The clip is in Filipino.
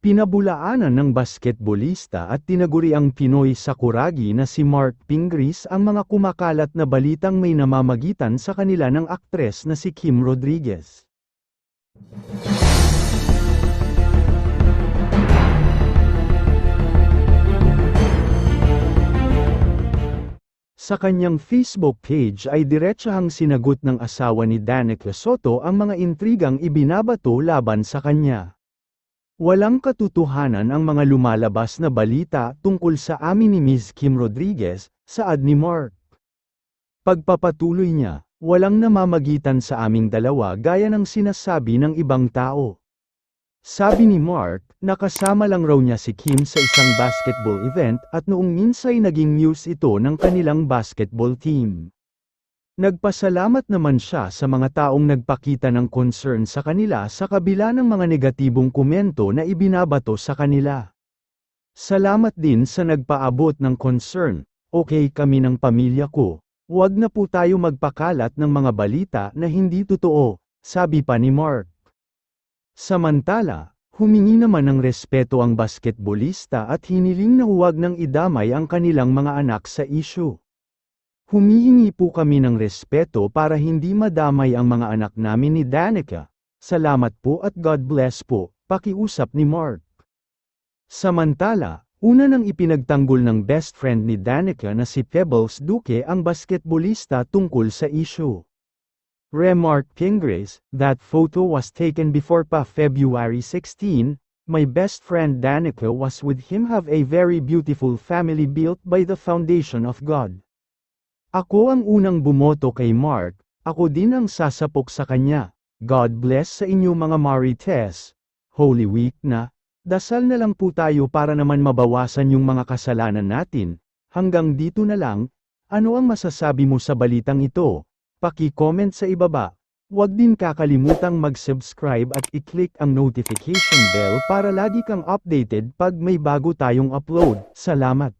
Pinabulaanan ng basketbolista at tinaguriang Pinoy Sakuragi na si Mark Pingris ang mga kumakalat na balitang may namamagitan sa kanila ng aktres na si Kim Rodriguez. Sa kanyang Facebook page ay diretsahang sinagot ng asawa ni Danica Soto ang mga intrigang ibinabato laban sa kanya. Walang katotohanan ang mga lumalabas na balita tungkol sa amin ni Ms. Kim Rodriguez, saad ni Mark. Pagpapatuloy niya, walang namamagitan sa aming dalawa gaya ng sinasabi ng ibang tao. Sabi ni Mark, nakasama lang raw niya si Kim sa isang basketball event at noong minsay naging news ito ng kanilang basketball team. Nagpasalamat naman siya sa mga taong nagpakita ng concern sa kanila sa kabila ng mga negatibong komento na ibinabato sa kanila. Salamat din sa nagpaabot ng concern, okay kami ng pamilya ko, huwag na po tayo magpakalat ng mga balita na hindi totoo, sabi pa ni Mark. Samantala, humingi naman ng respeto ang basketbolista at hiniling na huwag nang idamay ang kanilang mga anak sa issue. Humihingi po kami ng respeto para hindi madamay ang mga anak namin ni Danica. Salamat po at God bless po, pakiusap ni Mark. Samantala, una nang ipinagtanggol ng best friend ni Danica na si Pebbles Duque ang basketbolista tungkol sa issue. Remark Pingres, that photo was taken before pa February 16, my best friend Danica was with him have a very beautiful family built by the foundation of God. Ako ang unang bumoto kay Mark, ako din ang sasapok sa kanya. God bless sa inyo mga Marites. Holy Week na, dasal na lang po tayo para naman mabawasan yung mga kasalanan natin. Hanggang dito na lang, ano ang masasabi mo sa balitang ito? Paki-comment sa ibaba. Huwag din kakalimutang mag-subscribe at i-click ang notification bell para lagi kang updated pag may bago tayong upload. Salamat!